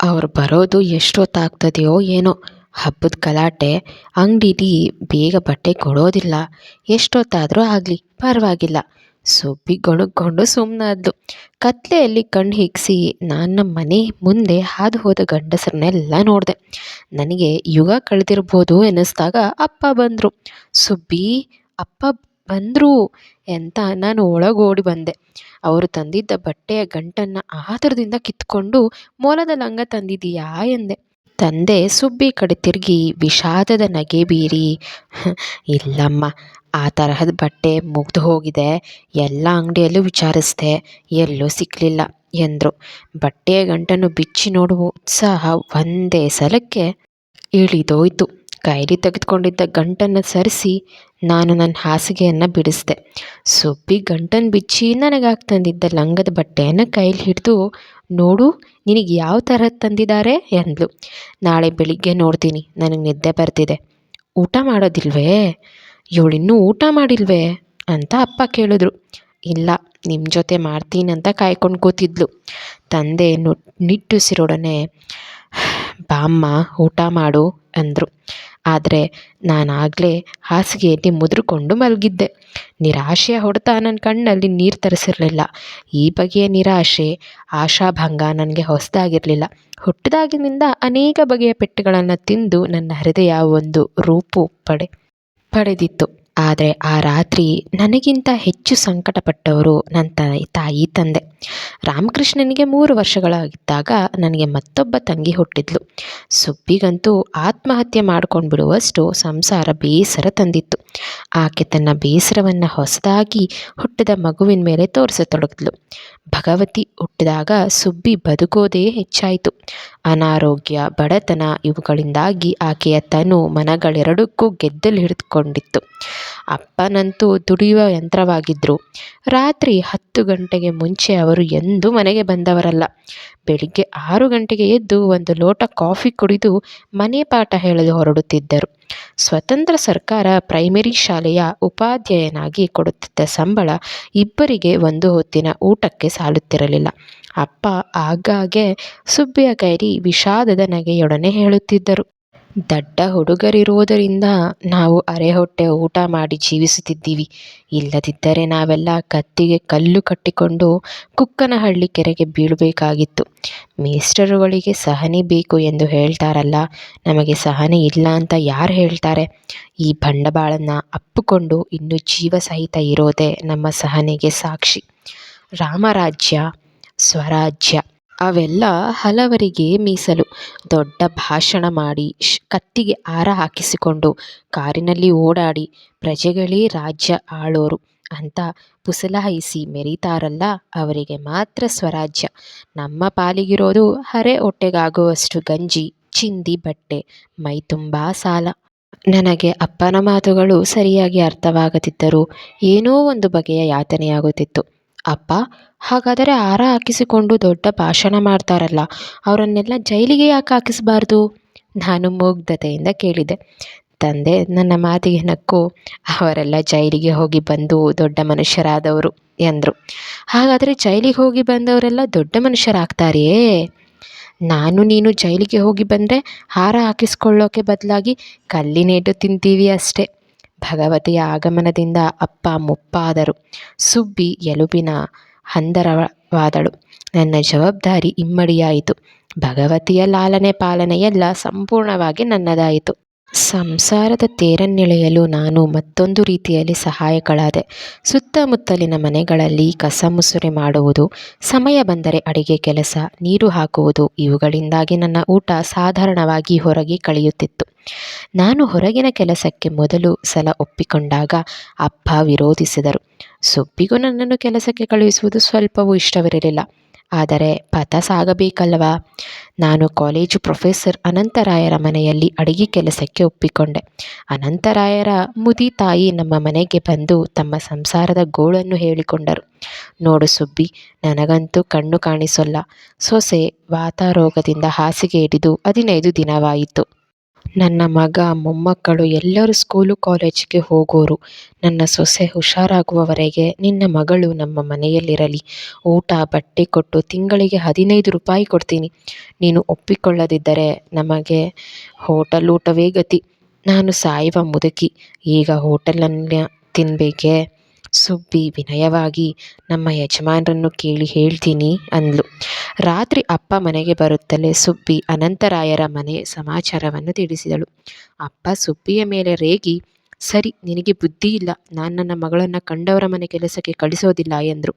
ಅವ್ರು ಬರೋದು ಎಷ್ಟೊತ್ತಾಗ್ತದೆಯೋ ಏನೋ. ಹಬ್ಬದ ಗಲಾಟೆ, ಅಂಗಡಿಲಿ ಬೇಗ ಬಟ್ಟೆ ಕೊಡೋದಿಲ್ಲ. ಎಷ್ಟೊತ್ತಾದರೂ ಆಗಲಿ, ಪರವಾಗಿಲ್ಲ. ಸುಬ್ಬಿ ಗೊಣಗ್ಕೊಂಡು ಸುಮ್ಮನಾದ್ಲು ಕತ್ಲೆಯಲ್ಲಿ ಕಣ್ಣು ಹಿಗ್ಸಿ ನಾನು ಮನೆ ಮುಂದೆ ಹಾದು ಹೋದ ಗಂಡಸರನ್ನೆಲ್ಲ ನೋಡಿದೆ. ನನಗೆ ಯುಗ ಕಳೆದಿರ್ಬೋದು ಎನ್ನಿಸ್ದಾಗ ಅಪ್ಪ ಬಂದರು. ಸುಬ್ಬಿ, ಅಪ್ಪ ಬಂದರು ಅಂತ ನಾನು ಒಳಗೋಡಿ ಬಂದೆ. ಅವರು ತಂದಿದ್ದ ಬಟ್ಟೆಯ ಗಂಟನ್ನು ಆತುರದಿಂದ ಕಿತ್ಕೊಂಡು ಮೊಲದ ಲಂಗ ತಂದಿದ್ದೀಯಾ ಎಂದೆ. ತಂದೆ ಸುಬ್ಬಿ ಕಡೆ ತಿರುಗಿ ವಿಷಾದದ ನಗೆ ಬೀರಿ ಇಲ್ಲಮ್ಮ, ಆ ತರಹದ ಬಟ್ಟೆ ಮುಗ್ದು ಹೋಗಿದೆ, ಎಲ್ಲ ಅಂಗಡಿಯಲ್ಲೂ ವಿಚಾರಿಸಿದೆ, ಎಲ್ಲೂ ಸಿಕ್ಕಲಿಲ್ಲ ಎಂದರು. ಬಟ್ಟೆಯ ಗಂಟನ್ನು ಬಿಚ್ಚಿ ನೋಡುವ ಉತ್ಸಾಹ ಒಂದೇ ಸಲಕ್ಕೆ ಇಳಿದೋಯ್ತು. ಕೈಲಿ ತೆಗೆದುಕೊಂಡಿದ್ದ ಗಂಟನ್ನು ಸರಿಸಿ ನಾನು ನನ್ನ ಹಾಸಿಗೆಯನ್ನು ಬಿಡಿಸಿದೆ. ಸುಬ್ಬಿ ಗಂಟನ್ನು ಬಿಚ್ಚಿ ನನಗಾಗಿ ತಂದಿದ್ದ ಲಂಗದ ಬಟ್ಟೆಯನ್ನು ಕೈಲಿ ಹಿಡಿದು, ನೋಡು, ನಿನಗೆ ಯಾವ ಥರ ತಂದಿದ್ದಾರೆ ಎಂದಳು ನಾಳೆ ಬೆಳಿಗ್ಗೆ ನೋಡ್ತೀನಿ, ನನಗೆ ನಿದ್ದೆ ಬರ್ತಿದೆ. ಊಟ ಮಾಡೋದಿಲ್ವೇ? ಇವಳಿನ್ನೂ ಊಟ ಮಾಡಿಲ್ವೇ? ಅಂತ ಅಪ್ಪ ಕೇಳಿದ್ರು. ಇಲ್ಲ ನಿಮ್ಮ ಜೊತೆ ಮಾಡ್ತೀನಿ ಅಂತ ಕಾಯ್ಕೊಂಡು ಕೂತಿದ್ಲು. ತಂದೆ ನಿಟ್ಟುಸಿರೊಡನೆ ಬಾಮ್ಮ ಊಟ ಮಾಡು, ಅಂದರು. ಆದರೆ ನಾನಾಗಲೇ ಹಾಸಿಗೆಯಲ್ಲಿ ಮುದುರ್ಕೊಂಡು ಮಲಗಿದ್ದೆ. ನಿರಾಶೆಯ ಹೊಡೆತ ನನ್ನ ಕಣ್ಣಲ್ಲಿ ನೀರು ತರಿಸಿರಲಿಲ್ಲ. ಈ ಬಗೆಯ ನಿರಾಶೆ, ಆಶಾಭಂಗ ನನಗೆ ಹೊಸದಾಗಿರಲಿಲ್ಲ. ಹುಟ್ಟಿದಾಗಿನಿಂದ ಅನೇಕ ಬಗೆಯ ಪೆಟ್ಟುಗಳನ್ನು ತಿಂದು ನನ್ನ ಹೃದಯ ಒಂದು ರೂಪು ಪಡೆ, ಪಡೆದಿತ್ತು. ಆದರೆ ಆ ರಾತ್ರಿ ನನಗಿಂತ ಹೆಚ್ಚು ಸಂಕಟಪಟ್ಟವರು ನನ್ನ ತಾಯಿ ತಂದೆ. ರಾಮಕೃಷ್ಣನಿಗೆ ಮೂರು ವರ್ಷಗಳಾಗಿದ್ದಾಗ ನನಗೆ ಮತ್ತೊಬ್ಬ ತಂಗಿ ಹುಟ್ಟಿದ್ಲು. ಸುಬ್ಬಿಗಂತೂ ಆತ್ಮಹತ್ಯೆ ಮಾಡ್ಕೊಂಡು ಬಿಡುವಷ್ಟು ಸಂಸಾರ ಬೇಸರ ತಂದಿತ್ತು. ಆಕೆ ತನ್ನ ಬೇಸರವನ್ನು ಹೊಸದಾಗಿ ಹುಟ್ಟಿದ ಮಗುವಿನ ಮೇಲೆ ತೋರಿಸತೊಡಗಿದ್ಲು. ಭಗವತಿ ಹುಟ್ಟಿದಾಗ ಸುಬ್ಬಿ ಬದುಕೋದೇ ಹೆಚ್ಚಾಯಿತು. ಅನಾರೋಗ್ಯ, ಬಡತನ ಇವುಗಳಿಂದಾಗಿ ಆಕೆಯ ತನು ಮನಗಳೆರಡಕ್ಕೂ ಗೆದ್ದಲು ಹಿಡಿದುಕೊಂಡಿತ್ತು. ಅಪ್ಪನಂತೂ ದುಡಿಯುವ ಯಂತ್ರವಾಗಿದ್ದರು ರಾತ್ರಿ ಹತ್ತು ಗಂಟೆಗೆ ಮುಂಚೆ ಅವರು ಎಂದೂ ಮನೆಗೆ ಬಂದವರಲ್ಲ. ಬೆಳಿಗ್ಗೆ ಆರು ಗಂಟೆಗೆ ಎದ್ದು ಒಂದು ಲೋಟ ಕಾಫಿ ಕುಡಿದು ಮನೆ ಪಾಠ ಹೇಳಲು ಹೊರಡುತ್ತಿದ್ದರು. ಸ್ವತಂತ್ರ ಸರ್ಕಾರ ಪ್ರೈಮರಿ ಶಾಲೆಯ ಉಪಾಧ್ಯಾಯನಾಗಿ ಕೊಡುತ್ತಿದ್ದ ಸಂಬಳ ಇಬ್ಬರಿಗೆ ಒಂದು ಹೊತ್ತಿನ ಊಟಕ್ಕೆ ಸಾಲುತ್ತಿರಲಿಲ್ಲ. ಅಪ್ಪ ಆಗಾಗ್ಗೆ ಸುಬ್ಬಿಯ ಕೈರಿ ವಿಷಾದದ ನಗೆಯೊಡನೆ ಹೇಳುತ್ತಿದ್ದರು. ದಡ್ಡ ಹುಡುಗರಿರುವುದರಿಂದ ನಾವು ಅರೆ ಹೊಟ್ಟೆ ಊಟ ಮಾಡಿ ಜೀವಿಸುತ್ತಿದ್ದೀವಿ. ಇಲ್ಲದಿದ್ದರೆ ನಾವೆಲ್ಲ ಕತ್ತಿಗೆ ಕಲ್ಲು ಕಟ್ಟಿಕೊಂಡು ಕುಕ್ಕನಹಳ್ಳಿ ಕೆರೆಗೆ ಬೀಳಬೇಕಾಗಿತ್ತು. ಮೇಸ್ಟರುಗಳಿಗೆ ಸಹನೆ ಬೇಕು ಎಂದು ಹೇಳ್ತಾರಲ್ಲ, ನಮಗೆ ಸಹನೆ ಇಲ್ಲ ಅಂತ ಯಾರು ಹೇಳ್ತಾರೆ? ಈ ಬಂಡವಾಳನ ಅಪ್ಪಿಕೊಂಡು ಇನ್ನೂ ಜೀವ ಸಹಿತ ಇರೋದೇ ನಮ್ಮ ಸಹನೆಗೆ ಸಾಕ್ಷಿ. ರಾಮರಾಜ್ಯ, ಸ್ವರಾಜ್ಯ. ಅವೆಲ್ಲ ಹಲವರಿಗೆ ಮೀಸಲು. ದೊಡ್ಡ ಭಾಷಣ ಮಾಡಿ ಕತ್ತಿಗೆ ಆರ ಹಾಕಿಸಿಕೊಂಡು ಕಾರಿನಲ್ಲಿ ಓಡಾಡಿ ಪ್ರಜೆಗಳೇ ರಾಜ್ಯ ಆಳೋರು ಅಂತ ಪುಸಲಾಯಿಸಿ ಮೆರೀತಾರಲ್ಲ ಅವರಿಗೆ ಮಾತ್ರ ಸ್ವರಾಜ್ಯ. ನಮ್ಮ ಪಾಲಿಗಿರೋದು ಹರೆ ಹೊಟ್ಟೆಗಾಗುವಷ್ಟು ಗಂಜಿ, ಚಿಂದಿ ಬಟ್ಟೆ, ಮೈ ತುಂಬ ಸಾಲ. ನನಗೆ ಅಪ್ಪನ ಮಾತುಗಳು ಸರಿಯಾಗಿ ಅರ್ಥವಾಗದಿದ್ದರೂ ಏನೋ ಒಂದು ಬಗೆಯ ಯಾತನೆಯಾಗುತ್ತಿತ್ತು. ಅಪ್ಪ, ಹಾಗಾದರೆ ಹಾರ ಹಾಕಿಸಿಕೊಂಡು ದೊಡ್ಡ ಭಾಷಣ ಮಾಡ್ತಾರಲ್ಲ, ಅವರನ್ನೆಲ್ಲ ಜೈಲಿಗೆ ಯಾಕೆ ಹಾಕಿಸಬಾರ್ದು? ನಾನು ಮುಗ್ಧತೆಯಿಂದ ಕೇಳಿದೆ. ತಂದೆ, ನನ್ನ ಮಾತಿಗೆ ನಕ್ಕು, ಅವರೆಲ್ಲ ಜೈಲಿಗೆ ಹೋಗಿ ಬಂದು ದೊಡ್ಡ ಮನುಷ್ಯರಾದವರು ಎಂದರು. ಹಾಗಾದರೆ ಜೈಲಿಗೆ ಹೋಗಿ ಬಂದವರೆಲ್ಲ ದೊಡ್ಡ ಮನುಷ್ಯರಾಗ್ತಾರೆಯೇ? ನಾನು ನೀನು ಜೈಲಿಗೆ ಹೋಗಿ ಬಂದರೆ ಹಾರ ಹಾಕಿಸ್ಕೊಳ್ಳೋಕೆ ಬದಲಾಗಿ ಕಲ್ಲಿನೇಟು ತಿಂತೀವಿ ಅಷ್ಟೇ. ಭಗವತಿಯ ಆಗಮನದಿಂದ ಅಪ್ಪ ಮುಪ್ಪಾದರು. ಸುಬ್ಬಿ ಎಲುಬಿನ ಹಂದರವಾದಳು. ನನ್ನ ಜವಾಬ್ದಾರಿ ಇಮ್ಮಡಿಯಾಯಿತು. ಭಗವತಿಯ ಲಾಲನೆ ಪಾಲನೆ ಎಲ್ಲ ಸಂಪೂರ್ಣವಾಗಿ ನನ್ನದಾಯಿತು. ಸಂಸಾರದ ತೇರನ್ನೆಳೆಯಲು ನಾನು ಮತ್ತೊಂದು ರೀತಿಯಲ್ಲಿ ಸಹಾಯಕಳಾದೆ, ಸುತ್ತಮುತ್ತಲಿನ ಮನೆಗಳಲ್ಲಿ ಕಸ ಮುಸುರೆ ಮಾಡುವುದು, ಸಮಯ ಬಂದರೆ ಅಡಿಗೆ ಕೆಲಸ, ನೀರು ಹಾಕುವುದು, ಇವುಗಳಿಂದಾಗಿ ನನ್ನ ಊಟ ಸಾಧಾರಣವಾಗಿ ಹೊರಗೆ ಕಳೆಯುತ್ತಿತ್ತು. ನಾನು ಹೊರಗಿನ ಕೆಲಸಕ್ಕೆ ಮೊದಲು ಸಲ ಒಪ್ಪಿಕೊಂಡಾಗ ಅಪ್ಪ ವಿರೋಧಿಸಿದರು. ಸುಬ್ಬಿಗೂ ನನ್ನನ್ನು ಕೆಲಸಕ್ಕೆ ಕಳುಹಿಸುವುದು ಸ್ವಲ್ಪವೂ ಇಷ್ಟವಿರಲಿಲ್ಲ. ಆದರೆ ಪಥ ಸಾಗಬೇಕಲ್ಲವಾ? ನಾನು ಕಾಲೇಜು ಪ್ರೊಫೆಸರ್ ಅನಂತರಾಯರ ಮನೆಯಲ್ಲಿ ಅಡಿಗೆ ಕೆಲಸಕ್ಕೆ ಒಪ್ಪಿಕೊಂಡೆ. ಅನಂತರಾಯರ ಮುದಿ ತಾಯಿ ನಮ್ಮ ಮನೆಗೆ ಬಂದು ತಮ್ಮ ಸಂಸಾರದ ಗೋಳನ್ನು ಹೇಳಿಕೊಂಡರು. ನೋಡು ಸುಬ್ಬಿ, ನನಗಂತೂ ಕಣ್ಣು ಕಾಣಿಸೋಲ್ಲ. ಸೊಸೆ ವಾತಾರೋಗದಿಂದ ಹಾಸಿಗೆ ಹಿಡಿದು ಹದಿನೈದು ದಿನವಾಯಿತು. ನನ್ನ ಮಗ, ಮೊಮ್ಮಕ್ಕಳು ಎಲ್ಲರೂ ಸ್ಕೂಲು ಕಾಲೇಜಿಗೆ ಹೋಗೋರು. ನನ್ನ ಸೊಸೆ ಹುಷಾರಾಗುವವರೆಗೆ ನಿನ್ನ ಮಗಳು ನಮ್ಮ ಮನೆಯಲ್ಲಿರಲಿ. ಊಟ, ಬಟ್ಟೆ ಕೊಟ್ಟು ತಿಂಗಳಿಗೆ ಹದಿನೈದು ರೂಪಾಯಿ ಕೊಡ್ತೀನಿ. ನೀನು ಒಪ್ಪಿಕೊಳ್ಳದಿದ್ದರೆ ನಮಗೆ ಹೋಟಲ್ ಊಟವೇ ಗತಿ. ನಾನು ಸಾಯುವ ಮುದುಕಿ. ಈಗ ಹೋಟೆಲನ್ನು ತಿನ್ನಬೇಕೇ ಸುಬ್ಬಿ ವಿನಯವಾಗಿ, ನಮ್ಮ ಯಜಮಾನ್ರನ್ನು ಕೇಳಿ ಹೇಳ್ತೀನಿ ಅಂದ್ಲು. ರಾತ್ರಿ ಅಪ್ಪ ಮನೆಗೆ ಬರುತ್ತಲೇ ಸುಬ್ಬಿ ಅನಂತರಾಯರ ಮನೆ ಸಮಾಚಾರವನ್ನು ತಿಳಿಸಿದಳು. ಅಪ್ಪ, ಸುಬ್ಬಿಯ ಮೇಲೆ ರೇಗಿ, ಸರಿ, ನಿನಗೆ ಬುದ್ಧಿ ಇಲ್ಲ. ನಾನು ನನ್ನ ಮಗಳನ್ನು ಕಂಡವರ ಮನೆ ಕೆಲಸಕ್ಕೆ ಕಳಿಸೋದಿಲ್ಲ ಎಂದರು.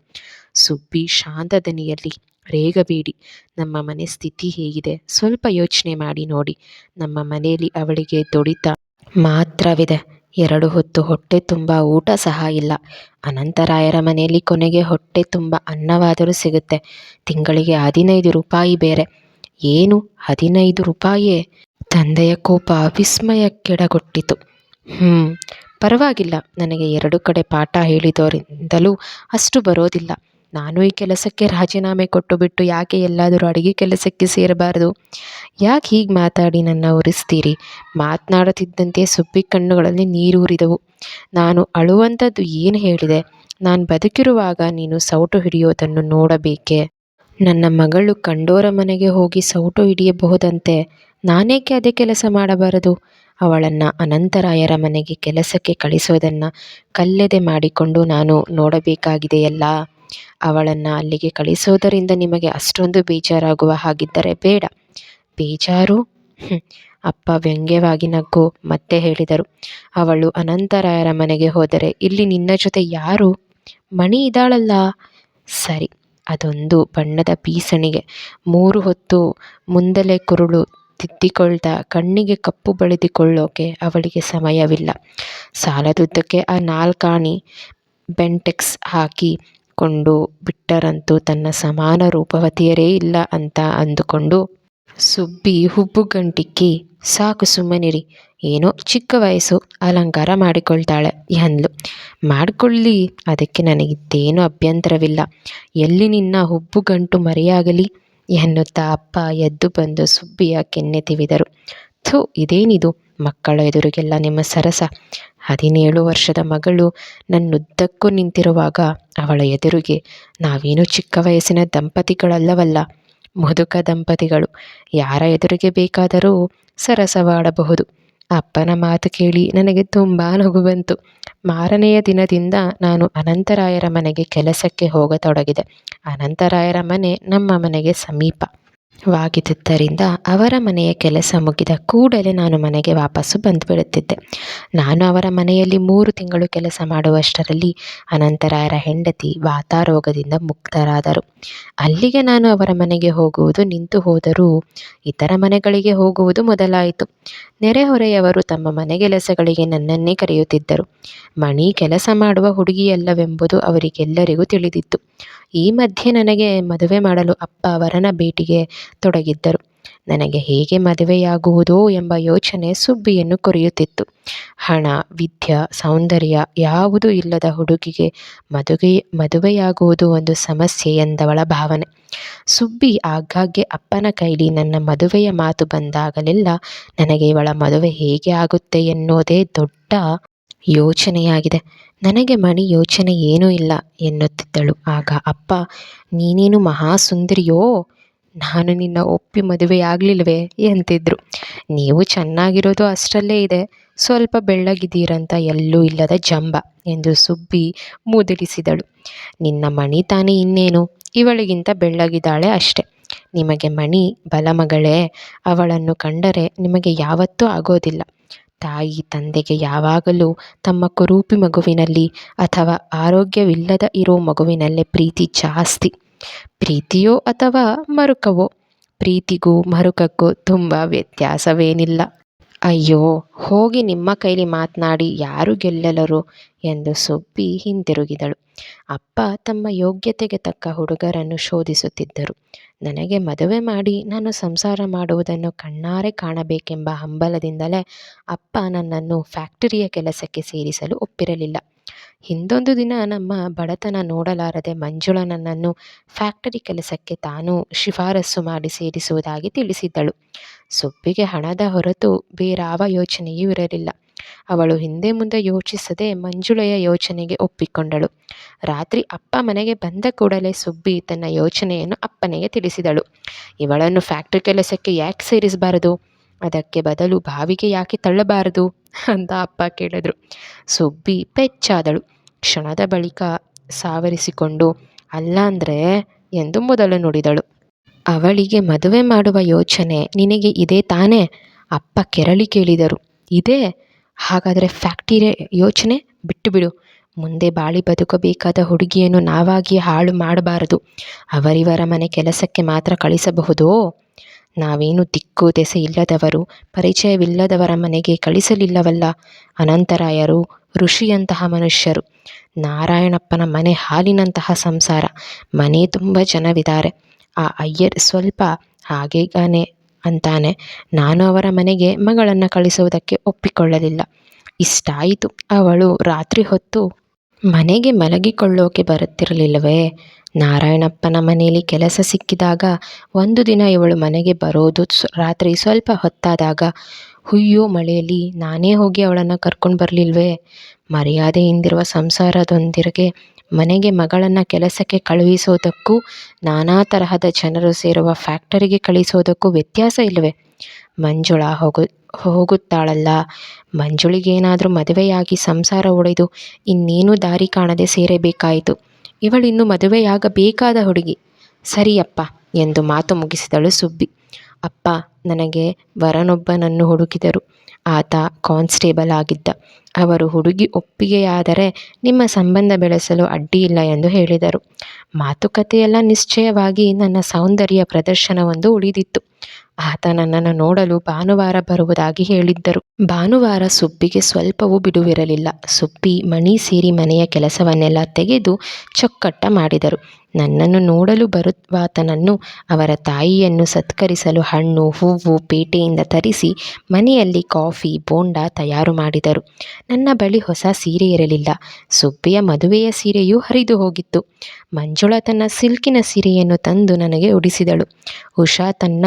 ಸುಬ್ಬಿ ಶಾಂತ ದನಿಯಲ್ಲಿ ರೇಗಬೇಡಿ ನಮ್ಮ ಮನೆ ಸ್ಥಿತಿ ಹೇಗಿದೆ. ಸ್ವಲ್ಪ ಯೋಚನೆ ಮಾಡಿ ನೋಡಿ. ನಮ್ಮ ಮನೆಯಲ್ಲಿ ಅವಳಿಗೆ ದುಡಿತ ಮಾತ್ರವಿದೆ. ಎರಡು ಹೊತ್ತು ಹೊಟ್ಟೆ ತುಂಬ ಊಟ ಸಹ ಇಲ್ಲ. ಅನಂತರಾಯರ ಮನೆಯಲ್ಲಿ ಕೊನೆಗೆ ಹೊಟ್ಟೆ ತುಂಬ ಅನ್ನವಾದರೂ ಸಿಗುತ್ತೆ. ತಿಂಗಳಿಗೆ ಹದಿನೈದು ರೂಪಾಯಿ ಬೇರೆ. ಏನು? ಹದಿನೈದು ರೂಪಾಯಿಯೇ ತಂದೆಯ ಕೋಪ ವಿಸ್ಮಯಕ್ಕೆಡಗೊಟ್ಟಿತು ಹ್ಞೂ ಪರವಾಗಿಲ್ಲ. ನನಗೆ ಎರಡು ಕಡೆ ಪಾಠ ಹೇಳಿದವರಿಂದಲೂ ಅಷ್ಟು ಬರೋದಿಲ್ಲ. ನಾನು ಈ ಕೆಲಸಕ್ಕೆ ರಾಜೀನಾಮೆ ಕೊಟ್ಟು ಬಿಟ್ಟು ಯಾಕೆ ಎಲ್ಲಾದರೂ ಅಡುಗೆ ಕೆಲಸಕ್ಕೆ ಸೇರಬಾರದು? ಯಾಕೆ ಹೀಗೆ ಮಾತಾಡಿ ನನ್ನ ಉರಿಸ್ತೀರಿ? ಮಾತನಾಡುತ್ತಿದ್ದಂತೆ ಸುಬ್ಬಿ ಕಣ್ಣುಗಳಲ್ಲಿ ನೀರೂರಿದವು ನಾನು ಅಳುವಂಥದ್ದು ಏನು ಹೇಳಿದೆ? ನಾನು ಬದುಕಿರುವಾಗ ನೀನು ಸೌಟು ಹಿಡಿಯೋದನ್ನು ನೋಡಬೇಕೆ? ನನ್ನ ಮಗಳು ಕಂಡೋರ ಮನೆಗೆ ಹೋಗಿ ಸೌಟು ಹಿಡಿಯಬಹುದಂತೆ. ನಾನೇಕೆ ಅದೇ ಕೆಲಸ ಮಾಡಬಾರದು? ಅವಳನ್ನು ಅನಂತರಾಯರ ಮನೆಗೆ ಕೆಲಸಕ್ಕೆ ಕಳಿಸೋದನ್ನು ಕಲ್ಲೆದೆ ಮಾಡಿಕೊಂಡು ನಾನು ನೋಡಬೇಕಾಗಿದೆಯಲ್ಲ? ಅವಳನ್ನು ಅಲ್ಲಿಗೆ ಕಳಿಸೋದರಿಂದ ನಿಮಗೆ ಅಷ್ಟೊಂದು ಬೇಜಾರಾಗುವ ಹಾಗಿದ್ದರೆ ಬೇಡ. ಬೇಜಾರು? ಅಪ್ಪ ವ್ಯಂಗ್ಯವಾಗಿ ನಗ್ಗು ಮತ್ತೆ ಹೇಳಿದರು. ಅವಳು ಅನಂತರಾಯರ ಮನೆಗೆ ಹೋದರೆ ಇಲ್ಲಿ ನಿನ್ನ ಜೊತೆ ಯಾರು? ಮಣಿ ಇದ್ದಾಳಲ್ಲ? ಸರಿ, ಅದೊಂದು ಬಣ್ಣದ ಪೀಸಣಿಗೆ. ಮೂರು ಹೊತ್ತು ಮುಂದಲೆ ಕುರುಳು ತಿದ್ದಿಕೊಳ್ತಾ ಕಣ್ಣಿಗೆ ಕಪ್ಪು ಬಳಿದುಕೊಳ್ಳೋಕೆ ಅವಳಿಗೆ ಸಮಯವಿಲ್ಲ. ಸಾಲದುದ್ದಕ್ಕೆ ಆ ನಾಲ್ಕಾಣಿ ಬೆಂಟೆಕ್ಸ್ ಹಾಕಿ ಕೊಂಡು ಬಿಟ್ಟರಂತೂ ತನ್ನ ಸಮಾನ ರೂಪವತಿಯರೇ ಇಲ್ಲ ಅಂತ ಅಂದುಕೊಂಡು, ಸುಬ್ಬಿ ಹುಬ್ಬುಗಂಟಿಕ್ಕಿ, ಸಾಕು ಸುಮ್ಮನಿರಿ, ಏನೋ ಚಿಕ್ಕ ವಯಸ್ಸು, ಅಲಂಕಾರ ಮಾಡಿಕೊಳ್ತಾಳೆ ಎಂದ್ಲು ಮಾಡಿಕೊಳ್ಳಿ, ಅದಕ್ಕೆ ನನಗಿದ್ದೇನೂ ಅಭ್ಯಂತರವಿಲ್ಲ. ಎಲ್ಲಿ ನಿನ್ನ ಹುಬ್ಬುಗಂಟು ಮರೆಯಾಗಲಿ ಎನ್ನುತ್ತಾ ಅಪ್ಪ ಎದ್ದು ಬಂದು ಸುಬ್ಬಿಯ ಕೆನ್ನೆ ತಿವಿದರು. ಥು, ಇದೇನಿದು? ಮಕ್ಕಳ ಎದುರಿಗೆಲ್ಲ ನಿಮ್ಮ ಸರಸ. ಹದಿನೇಳು ವರ್ಷದ ಮಗಳು ನನ್ನುದ್ದಕ್ಕೂ ನಿಂತಿರುವಾಗ ಅವಳ ಎದುರಿಗೆ ನಾವೇನು ಚಿಕ್ಕ ವಯಸ್ಸಿನ ದಂಪತಿಗಳಲ್ಲವಲ್ಲ, ಮುದುಕ ದಂಪತಿಗಳು, ಯಾರ ಎದುರಿಗೆ ಬೇಕಾದರೂ ಸರಸವಾಡಬಹುದು. ಅಪ್ಪನ ಮಾತು ಕೇಳಿ ನನಗೆ ತುಂಬ ನಗು ಬಂತು. ಮಾರನೆಯ ದಿನದಿಂದ ನಾನು ಅನಂತರಾಯರ ಮನೆಗೆ ಕೆಲಸಕ್ಕೆ ಹೋಗತೊಡಗಿದೆ. ಅನಂತರಾಯರ ಮನೆ ನಮ್ಮ ಮನೆಗೆ ಸಮೀಪ. ವಾಗಿದ್ದರಿಂದ ಅವರ ಮನೆಯ ಕೆಲಸ ಮುಗಿದ ಕೂಡಲೇ ನಾನು ಮನೆಗೆ ವಾಪಸ್ಸು ಬಂದುಬಿಡುತ್ತಿದ್ದೆ. ನಾನು ಅವರ ಮನೆಯಲ್ಲಿ ಮೂರು ತಿಂಗಳು ಕೆಲಸ ಮಾಡುವಷ್ಟರಲ್ಲಿ ಅನಂತರ ಅನಂತರಾಯರ ಹೆಂಡತಿ ವಾತಾರೋಗದಿಂದ ಮುಕ್ತರಾದರು. ಅಲ್ಲಿಗೆ ನಾನು ಅವರ ಮನೆಗೆ ಹೋಗುವುದು ನಿಂತು ಹೋದರೂ ಇತರ ಮನೆಗಳಿಗೆ ಹೋಗುವುದು ಮೊದಲಾಯಿತು. ನೆರೆಹೊರೆಯವರು ತಮ್ಮ ಮನೆಗೆಲಸಗಳಿಗೆ ನನ್ನನ್ನೇ ಕರೆಯುತ್ತಿದ್ದರು. ಮಣಿ ಕೆಲಸ ಮಾಡುವ ಹುಡುಗಿಯಲ್ಲವೆಂಬುದು ಅವರಿಗೆಲ್ಲರಿಗೂ ತಿಳಿದಿತ್ತು. ಈ ಮಧ್ಯೆ ನನಗೆ ಮದುವೆ ಮಾಡಲು ಅಪ್ಪ ವರನ ಭೇಟಿಗೆ ತೊಡಗಿದ್ದರು. ನನಗೆ ಹೇಗೆ ಮದುವೆಯಾಗುವುದೋ ಎಂಬ ಯೋಚನೆ ಸುಬ್ಬಿಯನ್ನು ಕೊರೆಯುತ್ತಿತ್ತು. ಹಣ, ವಿದ್ಯೆ, ಸೌಂದರ್ಯ ಯಾವುದೂ ಇಲ್ಲದ ಹುಡುಗಿಗೆ ಮದುವೆ ಮದುವೆಯಾಗುವುದು ಒಂದು ಸಮಸ್ಯೆ ಎಂದವಳ ಭಾವನೆ. ಸುಬ್ಬಿ ಆಗಾಗ್ಗೆ ಅಪ್ಪನ ಕೈಲಿ ನನ್ನ ಮದುವೆಯ ಮಾತು ಬಂದಾಗಲೆಲ್ಲ ನನಗೆ ಇವಳ ಮದುವೆ ಹೇಗೆ ಆಗುತ್ತೆ ಎನ್ನುವುದೇ ದೊಡ್ಡ ಯೋಚನೆಯಾಗಿದೆ. ನನಗೆ ಮಣಿ ಯೋಚನೆ ಏನೂ ಇಲ್ಲ ಎನ್ನುತ್ತಿದ್ದಳು. ಆಗ ಅಪ್ಪ, ನೀನೇನು ಮಹಾಸುಂದರಿಯೋ? ನಾನು ನಿನ್ನ ಒಪ್ಪಿ ಮದುವೆ ಮದುವೆಯಾಗಲಿಲ್ವೇ? ಎಂತಿದ್ರು. ನೀವು ಚೆನ್ನಾಗಿರೋದು ಅಷ್ಟರಲ್ಲೇ ಇದೆ. ಸ್ವಲ್ಪ ಬೆಳ್ಳಗಿದ್ದೀರಂತ ಎಲ್ಲೂ ಇಲ್ಲದ ಜಂಬ ಎಂದು ಸುಬ್ಬಿ ಮೂದಲಿಸಿದಳು ನಿನ್ನ ಮಣಿ ತಾನೇ ಇನ್ನೇನು? ಇವಳಿಗಿಂತ ಬೆಳ್ಳಗಿದ್ದಾಳೆ ಅಷ್ಟೆ. ನಿಮಗೆ ಮಣಿ, ಬಲಮಗಳೇ, ಅವಳನ್ನು ಕಂಡರೆ ನಿಮಗೆ ಯಾವತ್ತೂ ಆಗೋದಿಲ್ಲ. ತಾಯಿ ತಂದೆಗೆ ಯಾವಾಗಲೂ ತಮ್ಮ ಕುರೂಪಿ ಮಗುವಿನಲ್ಲಿ ಅಥವಾ ಆರೋಗ್ಯವಿಲ್ಲದ ಇರೋ ಮಗುವಿನಲ್ಲೇ ಪ್ರೀತಿ ಜಾಸ್ತಿ. ಪ್ರೀತಿಯೋ ಅಥವಾ ಮರುಕವೋ? ಪ್ರೀತಿಗೂ ಮರುಕಕ್ಕೂ ತುಂಬ ವ್ಯತ್ಯಾಸವೇನಿಲ್ಲ. ಅಯ್ಯೋ, ಹೋಗಿ ನಿಮ್ಮ ಕೈಲಿ ಮಾತನಾಡಿ ಯಾರು ಗೆಲ್ಲಲರು? ಎಂದು ಸುಬ್ಬಿ ಹಿಂತಿರುಗಿದಳು. ಅಪ್ಪ ತಮ್ಮ ಯೋಗ್ಯತೆಗೆ ತಕ್ಕ ಹುಡುಗರನ್ನು ಶೋಧಿಸುತ್ತಿದ್ದರು. ನನಗೆ ಮದುವೆ ಮಾಡಿ ನಾನು ಸಂಸಾರ ಮಾಡುವುದನ್ನು ಕಣ್ಣಾರೆ ಕಾಣಬೇಕೆಂಬ ಹಂಬಲದಿಂದಲೇ ಅಪ್ಪ ನನ್ನನ್ನು ಫ್ಯಾಕ್ಟರಿಯ ಕೆಲಸಕ್ಕೆ ಸೇರಿಸಲು ಒಪ್ಪಿರಲಿಲ್ಲ. ಹಿಂದೊಂದು ದಿನ ನಮ್ಮ ಬಡತನ ನೋಡಲಾರದೆ ಮಂಜುಳ ನನ್ನನ್ನು ಫ್ಯಾಕ್ಟರಿ ಕೆಲಸಕ್ಕೆ ತಾನು ಶಿಫಾರಸ್ಸು ಮಾಡಿ ಸೇರಿಸುವುದಾಗಿ ತಿಳಿಸಿದ್ದಳು. ಸುಬ್ಬಿಗೆ ಹಣದ ಹೊರತು ಬೇರಾವ ಯೋಚನೆಯೂ ಇರಲಿಲ್ಲ. ಅವಳು ಹಿಂದೆ ಮುಂದೆ ಯೋಚಿಸದೆ ಮಂಜುಳೆಯ ಯೋಚನೆಗೆ ಒಪ್ಪಿಕೊಂಡಳು. ರಾತ್ರಿ ಅಪ್ಪ ಮನೆಗೆ ಬಂದ ಕೂಡಲೇ ಸುಬ್ಬಿ ತನ್ನ ಯೋಚನೆಯನ್ನು ಅಪ್ಪನಿಗೆ ತಿಳಿಸಿದಳು. ಇವಳನ್ನು ಫ್ಯಾಕ್ಟ್ರಿ ಕೆಲಸಕ್ಕೆ ಯಾಕೆ ಸೇರಿಸಬಾರದು? ಅದಕ್ಕೆ ಬದಲು ಬಾವಿಗೆ ಯಾಕೆ ತಳ್ಳಬಾರದು? ಅಂತ ಅಪ್ಪ ಕೇಳಿದ್ರು. ಸುಬ್ಬಿ ಪೆಚ್ಚಾದಳು ಕ್ಷಣದ ಬಳಿಕ ಸಾವರಿಸಿಕೊಂಡು, ಅಲ್ಲ ಅಂದರೆ? ಎಂದು ಮೊದಲು ನುಡಿದಳು. ಅವಳಿಗೆ ಮದುವೆ ಮಾಡುವ ಯೋಚನೆ ನಿನಗೆ ಇದೆ ತಾನೇ? ಅಪ್ಪ ಕೆರಳಿ ಕೇಳಿದರು. ಇದೆ. ಹಾಗಾದರೆ ಫ್ಯಾಕ್ಟರಿ ಯೋಚನೆ? ಬಿಟ್ಟು ಬಿಡು. ಮುಂದೆ ಬಾಳಿ ಬದುಕಬೇಕಾದ ಹುಡುಗಿಯನ್ನು ನಾವಾಗಿ ಹಾಳು ಮಾಡಬಾರದು. ಅವರಿವರ ಮನೆ ಕೆಲಸಕ್ಕೆ ಮಾತ್ರ ಕಳಿಸಬಹುದೋ? ನಾವೇನು ದಿಕ್ಕು, ದೆಸೆ ಇಲ್ಲದವರು, ಪರಿಚಯವಿಲ್ಲದವರ ಮನೆಗೆ ಕಳಿಸಲಿಲ್ಲವಲ್ಲ? ಅನಂತರಾಯರು, ಋಷಿಯಂತಹ ಮನುಷ್ಯರು, ನಾರಾಯಣಪ್ಪನ ಮನೆ ಹಾಲಿನಂತಹ ಸಂಸಾರ, ಮನೆ ತುಂಬ ಜನವಿದ್ದಾರೆ ಆ ಅಯ್ಯರ್ ಸ್ವಲ್ಪ ಹಾಗೇಗಾನೆ ಅಂತಾನೆ, ನಾನು ಅವರ ಮನೆಗೆ ಮಗಳನ್ನು ಕಳಿಸುವುದಕ್ಕೆ ಒಪ್ಪಿಕೊಳ್ಳಲಿಲ್ಲ. ಇಷ್ಟಾಯಿತು ಅವಳು ರಾತ್ರಿ ಹೊತ್ತು ಮನೆಗೆ ಮಲಗಿಕೊಳ್ಳೋಕೆ ಬರುತ್ತಿರಲಿಲ್ಲವೇ? ನಾರಾಯಣಪ್ಪನ ಮನೆಯಲ್ಲಿ ಕೆಲಸ ಸಿಕ್ಕಿದಾಗ ಒಂದು ದಿನ ಇವಳು ಮನೆಗೆ ಬರೋದು ರಾತ್ರಿ ಸ್ವಲ್ಪ ಹೊತ್ತಾದಾಗ, ಹುಯ್ಯೋ ಮಳೆಯಲ್ಲಿ ನಾನೇ ಹೋಗಿ ಅವಳನ್ನು ಕರ್ಕೊಂಡು ಬರಲಿಲ್ವೇ? ಮರ್ಯಾದೆಯಿಂದಿರುವ ಸಂಸಾರದೊಂದಿಗೆ ಮನೆಗೆ ಮಗಳನ್ನು ಕೆಲಸಕ್ಕೆ ಕಳುಹಿಸೋದಕ್ಕೂ, ನಾನಾ ತರಹದ ಜನರು ಸೇರುವ ಫ್ಯಾಕ್ಟರಿಗೆ ಕಳಿಸೋದಕ್ಕೂ ವ್ಯತ್ಯಾಸ ಇಲ್ಲವೇ ಮಂಜುಳಾ ಹೋಗು, ಹೋಗುತ್ತಾಳಲ್ಲ. ಮಂಜುಳಿಗೇನಾದರೂ ಮದುವೆಯಾಗಿ ಸಂಸಾರ ಒಡೆದು ಇನ್ನೇನು ದಾರಿ ಕಾಣದೆ ಸೇರಬೇಕಾಯಿತು. ಇವಳಿನ್ನು ಮದುವೆಯಾಗಬೇಕಾದ ಹುಡುಗಿ. ಸರಿಯಪ್ಪ ಎಂದು ಮಾತು ಮುಗಿಸಿದಳು ಸುಬ್ಬಿ. ಅಪ್ಪ ನನಗೆ ವರನೊಬ್ಬನನ್ನು ಹುಡುಕಿದರು. ಆತ ಕಾನ್ಸ್ಟೇಬಲ್ ಆಗಿದ್ದ. ಅವರು ಹುಡುಗಿ ಒಪ್ಪಿಗೆಯಾದರೆ ನಿಮ್ಮ ಸಂಬಂಧ ಬೆಳೆಸಲು ಅಡ್ಡಿಯಿಲ್ಲ ಎಂದು ಹೇಳಿದರು. ಮಾತುಕತೆಯೆಲ್ಲ ನಿಶ್ಚಯವಾಗಿ ನನ್ನ ಸೌಂದರ್ಯ ಪ್ರದರ್ಶನವೊಂದು ಉಳಿದಿತ್ತು. ಆತ ನನ್ನನ್ನು ನೋಡಲು ಭಾನುವಾರ ಬರುವುದಾಗಿ ಹೇಳಿದ್ದರು. ಭಾನುವಾರ ಸುಬ್ಬಿಗೆ ಸ್ವಲ್ಪವೂ ಬಿಡುವಿರಲಿಲ್ಲ. ಸುಬ್ಬಿ ಮಣಿ ಸೇರಿ ಮನೆಯ ಕೆಲಸವನ್ನೆಲ್ಲ ತೆಗೆದು ಚೊಕ್ಕಟ್ಟ ಮಾಡಿದರು. ನನ್ನನ್ನು ನೋಡಲು ಬರುವಾತನನ್ನು ಅವರ ತಾಯಿಯನ್ನು ಸತ್ಕರಿಸಲು ಹಣ್ಣು, ಹೂವು ಪೇಟೆಯಿಂದ ತರಿಸಿ ಮನೆಯಲ್ಲಿ ಕಾಫಿ, ಬೋಂಡ ತಯಾರು ಮಾಡಿದರು. ನನ್ನ ಬಳಿ ಹೊಸ ಸೀರೆ ಇರಲಿಲ್ಲ. ಸುಬ್ಬಿಯ ಮದುವೆಯ ಸೀರೆಯೂ ಹರಿದು ಹೋಗಿತ್ತು. ಮಂಜುಳಾ ತನ್ನ ಸಿಲ್ಕಿನ ಸೀರೆಯನ್ನು ತಂದು ನನಗೆ ಉಡಿಸಿದಳು. ಉಷಾ ತನ್ನ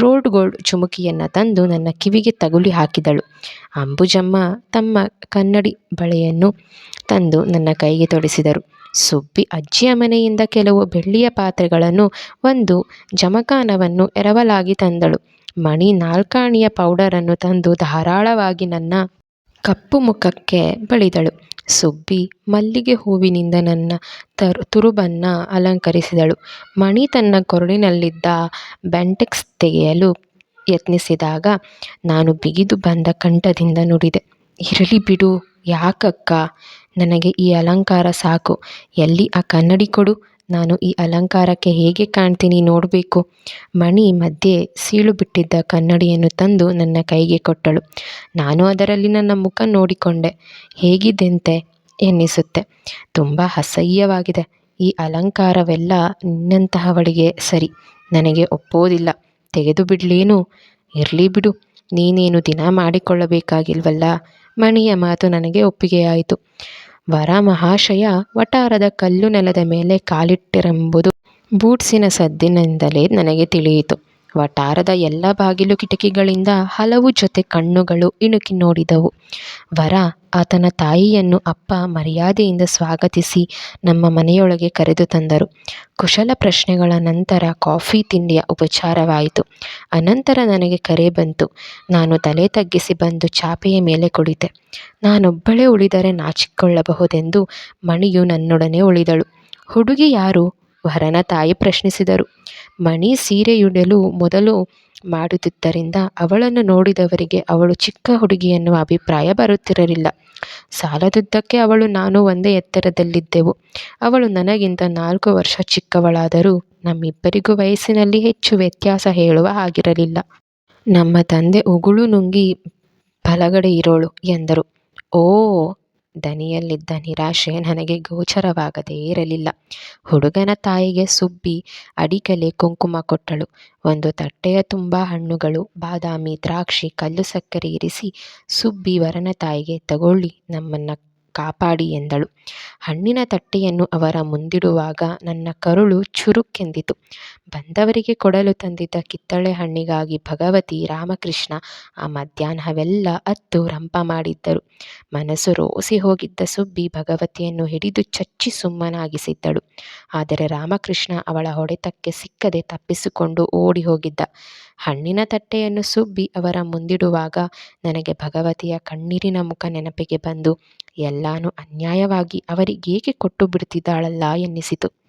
ರೋಲ್ಡ್ ಗೋಲ್ಡ್ ಚುಮುಕಿಯನ್ನು ತಂದು ನನ್ನ ಕಿವಿಗೆ ತಗುಲಿ ಹಾಕಿದಳು. ಅಂಬುಜಮ್ಮ ತಮ್ಮ ಕನ್ನಡಿ ಬಳೆಯನ್ನು ತಂದು ನನ್ನ ಕೈಗೆ ತೊಡಿಸಿದರು. ಸುಬ್ಬಿ ಅಜ್ಜಿಯ ಮನೆಯಿಂದ ಕೆಲವು ಬೆಳ್ಳಿಯ ಪಾತ್ರೆಗಳನ್ನು ಒಂದು ಜಮಖಾನವನ್ನು ಎರವಲಾಗಿ ತಂದಳು. ಮಣಿ ನಾಲ್ಕಾಣಿಯ ಪೌಡರನ್ನು ತಂದು ಧಾರಾಳವಾಗಿ ನನ್ನ ಕಪ್ಪು ಮುಖಕ್ಕೆ ಬಳಿದಳು. ಸುಬ್ಬಿ ಮಲ್ಲಿಗೆ ಹೂವಿನಿಂದ ನನ್ನ ತರ್, ತುರುಬನ್ನು ಅಲಂಕರಿಸಿದಳು. ಮಣಿ ತನ್ನ ಕೊರಳಿನಲ್ಲಿದ್ದ ಬ್ಯಾಂಟೆಕ್ಸ್ ತೆಗೆಯಲು ಯತ್ನಿಸಿದಾಗ ನಾನು ಬಿಗಿದು ಬಂದ ಕಂಠದಿಂದ ನುಡಿದೆ. ಇರಲಿ ಬಿಡು, ಯಾಕಕ್ಕ? ನನಗೆ ಈ ಅಲಂಕಾರ ಸಾಕು. ಎಲ್ಲಿ ಆ ಕನ್ನಡಿ ಕೊಡು? ನಾನು ಈ ಅಲಂಕಾರಕ್ಕೆ ಹೇಗೆ ಕಾಣ್ತೀನಿ ನೋಡಬೇಕು. ಮಣಿ ಮಧ್ಯೆ ಸೀಳು ಬಿಟ್ಟಿದ್ದ ಕನ್ನಡಿಯನ್ನು ತಂದು ನನ್ನ ಕೈಗೆ ಕೊಟ್ಟಳು. ನಾನು ಅದರಲ್ಲಿ ನನ್ನ ಮುಖ ನೋಡಿಕೊಂಡೆ. ಹೇಗಿದೆಂತೆ ಎನ್ನಿಸುತ್ತೆ. ತುಂಬ ಅಸಹ್ಯವಾಗಿದೆ. ಈ ಅಲಂಕಾರವೆಲ್ಲ ನಿನ್ನಂತಹವಳಿಗೆ ಸರಿ. ನನಗೆ ಒಪ್ಪೋದಿಲ್ಲ. ತೆಗೆದು ಬಿಡ್ಲೇನು? ಇರಲಿ ಬಿಡು. ನೀನೇನು ದಿನ ಮಾಡಿಕೊಳ್ಳಬೇಕಾಗಿಲ್ವಲ್ಲ? ಮಣಿಯ ಮಾತು ನನಗೆ ಒಪ್ಪಿಗೆಯಾಯಿತು. ವರ ಮಹಾಶಯ ವಟಾರದ ಕಲ್ಲು ನೆಲದ ಮೇಲೆ ಕಾಲಿಟ್ಟಿರೆಂಬುದು ಬೂಟ್ಸಿನ ಸದ್ದಿನಿಂದಲೇ ನನಗೆ ತಿಳಿಯಿತು. ವಟಾರದ ಎಲ್ಲ ಬಾಗಿಲು ಕಿಟಕಿಗಳಿಂದ ಹಲವು ಜೊತೆ ಕಣ್ಣುಗಳು ಇಣುಕಿ ನೋಡಿದವು. ವರ, ಆತನ ತಾಯಿಯನ್ನು ಅಪ್ಪ ಮರ್ಯಾದೆಯಿಂದ ಸ್ವಾಗತಿಸಿ ನಮ್ಮ ಮನೆಯೊಳಗೆ ಕರೆದು ತಂದರು. ಕುಶಲ ಪ್ರಶ್ನೆಗಳ ನಂತರ ಕಾಫಿ ತಿಂಡಿಯ ಉಪಚಾರವಾಯಿತು. ಅನಂತರ ನನಗೆ ಕರೆ ಬಂತು. ನಾನು ತಲೆ ತಗ್ಗಿಸಿ ಬಂದು ಚಾಪೆಯ ಮೇಲೆ ಕುಳಿತೆ. ನಾನೊಬ್ಬಳೇ ಉಳಿದರೆ ನಾಚಿಕೊಳ್ಳಬಹುದೆಂದು ಮಣಿಯು ನನ್ನೊಡನೆ ಉಳಿದಳು. ಹುಡುಗಿ ಯಾರು? ವರನ ತಾಯಿ ಪ್ರಶ್ನಿಸಿದರು. ಮಣಿ ಸೀರೆಯುಡಲು ಮೊದಲು ಮಾಡುತ್ತಿದ್ದರಿಂದ ಅವಳನ್ನು ನೋಡಿದವರಿಗೆ ಅವಳು ಚಿಕ್ಕ ಹುಡುಗಿ ಎನ್ನುವ ಅಭಿಪ್ರಾಯ ಬರುತ್ತಿರಲಿಲ್ಲ. ಸಾಲದುದ್ದಕ್ಕೆ ಅವಳು, ನಾನು ಒಂದೇ ಎತ್ತರದಲ್ಲಿದ್ದೆವು. ಅವಳು ನನಗಿಂತ ನಾಲ್ಕು ವರ್ಷ ಚಿಕ್ಕವಳಾದರೂ ನಮ್ಮಿಬ್ಬರಿಗೂ ವಯಸ್ಸಿನಲ್ಲಿ ಹೆಚ್ಚು ವ್ಯತ್ಯಾಸ ಹೇಳುವ ಹಾಗಿರಲಿಲ್ಲ. ನಮ್ಮ ತಂದೆ ಉಗುಳು ನುಂಗಿ ಬಲಗಡೆ ಇರೋಳು ಎಂದರು. ಓ ದನಿಯಲ್ಲಿದ್ದ ನಿರಾಶೆ ನನಗೆ ಗೋಚರವಾಗದೇ ಇರಲಿಲ್ಲ. ಹುಡುಗನ ತಾಯಿಗೆ ಸುಬ್ಬಿ, ಅಡಿಕಲೆ ಕುಂಕುಮ ಕೊಟ್ಟಳು. ಒಂದು ತಟ್ಟೆಯ ತುಂಬ ಹಣ್ಣುಗಳು, ಬಾದಾಮಿ ದ್ರಾಕ್ಷಿ, ಕಲ್ಲು ಸಕ್ಕರೆ ಇರಿಸಿ ಸುಬ್ಬಿ ವರನ ತಾಯಿಗೆ ತಗೊಳ್ಳಿ, ನಮ್ಮನ್ನು ಕಾಪಾಡಿ ಎಂದಳು. ಹಣ್ಣಿನ ತಟ್ಟೆಯನ್ನು ಅವರ ಮುಂದಿಡುವಾಗ ನನ್ನ ಕರುಳು ಚುರುಕೆಂದಿತು. ಬಂದವರಿಗೆ ಕೊಡಲು ತಂದಿದ್ದ ಕಿತ್ತಳೆ ಹಣ್ಣಿಗಾಗಿ ಭಗವತಿ ರಾಮಕೃಷ್ಣ ಆ ಮಧ್ಯಾಹ್ನವೆಲ್ಲ ಅತ್ತು ರಂಪ ಮಾಡಿದ್ದರು. ಮನಸ್ಸು ರೋಸಿ ಹೋಗಿದ್ದ ಸುಬ್ಬಿ ಭಗವತಿಯನ್ನು ಹಿಡಿದು ಚಚ್ಚಿ ಸುಮ್ಮನಾಗಿಸಿದ್ದಳು. ಆದರೆ ರಾಮಕೃಷ್ಣ ಅವಳ ಹೊಡೆತಕ್ಕೆ ಸಿಕ್ಕದೆ ತಪ್ಪಿಸಿಕೊಂಡು ಓಡಿ ಹೋಗಿದ್ದ. ಹಣ್ಣಿನ ತಟ್ಟೆಯನ್ನು ಸುಬ್ಬಿ ಅವರ ಮುಂದಿಡುವಾಗ ನನಗೆ ಭಗವತಿಯ ಕಣ್ಣೀರಿನ ಮುಖ ನೆನಪಿಗೆ ಬಂದು, ಎಲ್ಲಾನು ಅನ್ಯಾಯವಾಗಿ ಅವರಿಗೇಕೆ ಕೊಟ್ಟು ಬಿಡ್ತಿದ್ದಾಳಲ್ಲ? ಎನ್ನಿಸಿತು.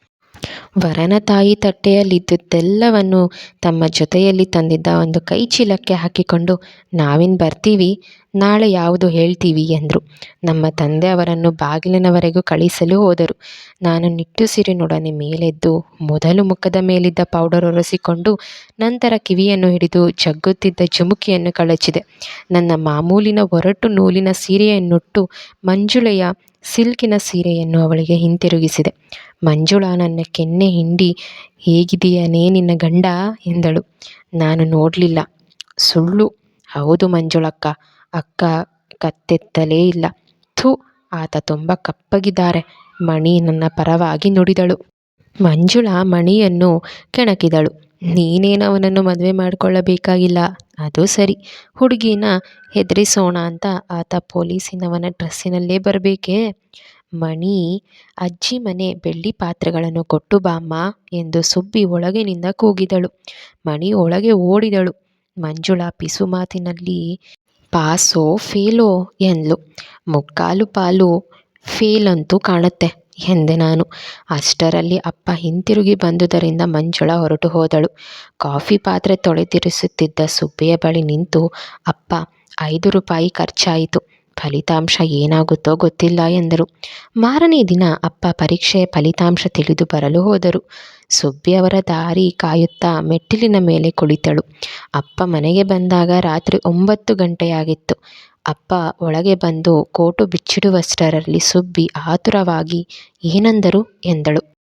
ವರನ ತಾಯಿ ತಟ್ಟೆಯಲ್ಲಿದ್ದುದೆಲ್ಲವನ್ನು ತಮ್ಮ ಜೊತೆಯಲ್ಲಿ ತಂದಿದ್ದ ಒಂದು ಕೈ ಚೀಲಕ್ಕೆ ಹಾಕಿಕೊಂಡು ನಾವಿನ್ನು ಬರ್ತೀವಿ, ನಾಳೆ ಯಾವುದು ಹೇಳ್ತೀವಿ ಎಂದರು. ನಮ್ಮ ತಂದೆ ಅವರನ್ನು ಬಾಗಿಲಿನವರೆಗೂ ಕಳಿಸಲು ಹೋದರು. ನಾನು ನಿಟ್ಟುಸಿರಿನೊಡನೆ ಮೇಲೆದ್ದು, ಮೊದಲು ಮುಖದ ಮೇಲಿದ್ದ ಪೌಡರ್ ಒರೆಸಿಕೊಂಡು, ನಂತರ ಕಿವಿಯನ್ನು ಹಿಡಿದು ಜಗ್ಗುತ್ತಿದ್ದ ಜುಮುಕಿಯನ್ನು ಕಳಚಿದೆ. ನನ್ನ ಮಾಮೂಲಿನ ಒರಟು ನೂಲಿನ ಸೀರೆಯನ್ನುಟ್ಟು, ಮಂಜುಳೆಯ ಸಿಲ್ಕಿನ ಸೀರೆಯನ್ನು ಅವಳಿಗೆ ಹಿಂತಿರುಗಿಸಿದೆ. ಮಂಜುಳಾ, ನನ್ನ ಕೆನ್ನೆ ಹಿಂಡಿ ಹೇಗಿದೆಯನೇ ನಿನ್ನ ಗಂಡ? ಎಂದಳು. ನಾನು ನೋಡಲಿಲ್ಲ. ಸುಳ್ಳು. ಹೌದು ಮಂಜುಳಕ್ಕ. ಅಕ್ಕ ಕತ್ತೆತ್ತಲೇ ಇಲ್ಲ. ಥೂ, ಆತ ತುಂಬ ಕಪ್ಪಗಿದ್ದಾರೆ. ಮಣಿ ನನ್ನ ಪರವಾಗಿ ನುಡಿದಳು. ಮಂಜುಳಾ ಮಣಿಯನ್ನು ಕೆಣಕಿದಳು. ನೀನೇನು ಅವನನ್ನು ಮದುವೆ ಮಾಡಿಕೊಳ್ಳಬೇಕಾಗಿಲ್ಲ? ಅದು ಸರಿ. ಹುಡುಗಿನ ಹೆದರಿಸೋಣ ಅಂತ ಆತ ಪೊಲೀಸಿನವನ ಡ್ರೆಸ್ಸಿನಲ್ಲೇ ಬರಬೇಕೇ? ಮಣಿ, ಅಜ್ಜಿ ಮನೆ ಬೆಳ್ಳಿ ಪಾತ್ರೆಗಳನ್ನು ಕೊಟ್ಟು ಬಾಮ್ಮ ಎಂದು ಸುಬ್ಬಿ ಒಳಗಿನಿಂದ ಕೂಗಿದಳು. ಮಣಿ ಒಳಗೆ ಓಡಿದಳು. ಮಂಜುಳಾ ಪಿಸು ಮಾತಿನಲ್ಲಿ, ಪಾಸೋ ಫೇಲೋ ಎಂದ್ಲು. ಮುಕ್ಕಾಲು ಪಾಲು ಫೇಲಂತೂ ಕಾಣುತ್ತೆ ಎಂದೆ ನಾನು. ಅಷ್ಟರಲ್ಲಿ ಅಪ್ಪ ಹಿಂತಿರುಗಿ ಬಂದುದರಿಂದ ಮಂಜುಳ ಹೊರಟು ಹೋದಳು. ಕಾಫಿ ಪಾತ್ರೆ ತೊಳೆದಿರಿಸುತ್ತಿದ್ದ ಸುಬ್ಬಿಯ ಬಳಿ ನಿಂತು, ಅಪ್ಪ, ಐದು ರೂಪಾಯಿ ಖರ್ಚಾಯಿತು. ಫಲಿತಾಂಶ ಏನಾಗುತ್ತೋ ಗೊತ್ತಿಲ್ಲ ಎಂದರು. ಮಾರನೇ ದಿನ ಅಪ್ಪ ಪರೀಕ್ಷೆಯ ಫಲಿತಾಂಶ ತಿಳಿದು ಬರಲು ಹೋದರು. ಸುಬ್ಬಿ ಅವರ ದಾರಿ ಕಾಯುತ್ತಾ ಮೆಟ್ಟಿಲಿನ ಮೇಲೆ ಕುಳಿತಳು. ಅಪ್ಪ ಮನೆಗೆ ಬಂದಾಗ ರಾತ್ರಿ ಒಂಬತ್ತು ಗಂಟೆಯಾಗಿತ್ತು. ಅಪ್ಪ ಒಳಗೆ ಬಂದು ಕೋಟು ಬಿಚ್ಚಿಡುವಷ್ಟರಲ್ಲಿ ಸುಬ್ಬಿ ಆತುರವಾಗಿ, ಏನಂದರು? ಎಂದಳು.